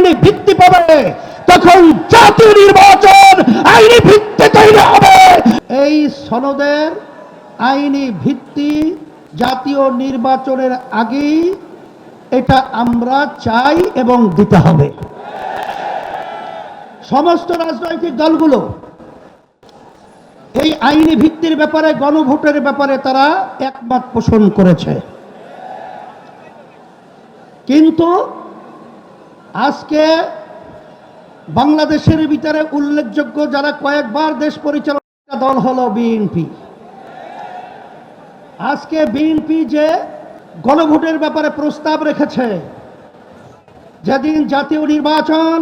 আইনি ভিত্তি পাবে, তখন জাতীয় নির্বাচন আইনি ভিত্তি তৈরি হবে। এই সনদের আইনি ভিত্তি জাতীয় নির্বাচনের আগেই এটা আমরা চাই এবং দিতে হবে। সমস্ত রাজনৈতিক দলগুলো এই আইনি ভিত্তির ব্যাপারে, গণভোটের ব্যাপারে তারা একমত পোষণ করেছে। কিন্তু আজকে বাংলাদেশের ভিতরে উল্লেখযোগ্য যারা কয়েকবার দেশ পরিচালনা দল হলো বিএনপি আজকে বিএনপি যে গণভোটের ব্যাপারে প্রস্তাব রেখেছে, যেদিন জাতীয় নির্বাচন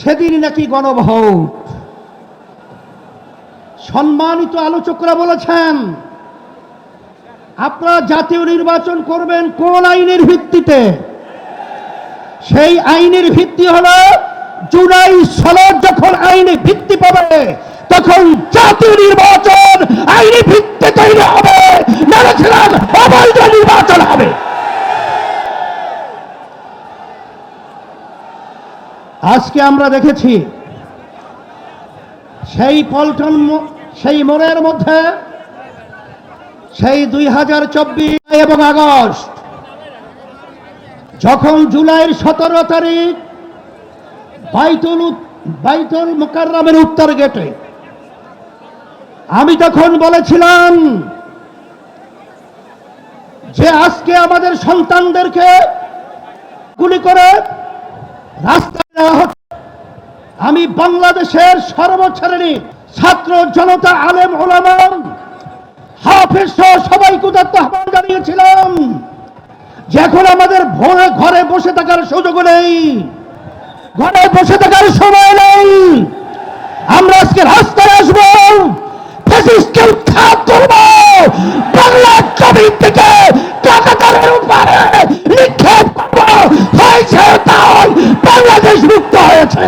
সেদিন নাকি গণভোট। সম্মানিত আলোচকরা বলেছেন, আপনারা জাতীয় নির্বাচন করবেন কোন আইনের ভিত্তিতে? সেই আইনের ভিত্তি হলো, জুলাই সনদ যখন আইনে ভিত্তি পাবে, তখন জাতীয় নির্বাচন আইনি ভিত্তি তৈরি হবে। অবৈধ নির্বাচন হবে। আজকে আমরা দেখেছি, সেই পল্টন সেই মোড়ের মধ্যে, সেই দুই হাজার চব্বিশ এবং আগস্ট যখন জুলাইয়ের সতেরো তারিখ বাইতুল বাইতুল মোকাররমের উত্তর গেটে, আমি তখন বলেছিলাম যে আজকে আমাদের সন্তানদেরকে গুলি করে রাস্তায় আমি বাংলাদেশের সর্বশ্রেণী ছাত্র জনতা আলেম ওলামা হাফেজ সহ সবাইকে যে এখন আমাদের ঘরে বসে থাকার সুযোগ নেই। ঘরে বসে থাকার সময় নেই। আমরা আজকে রাস্তায় আসব বাংলাদেশ মুক্ত হয়েছে।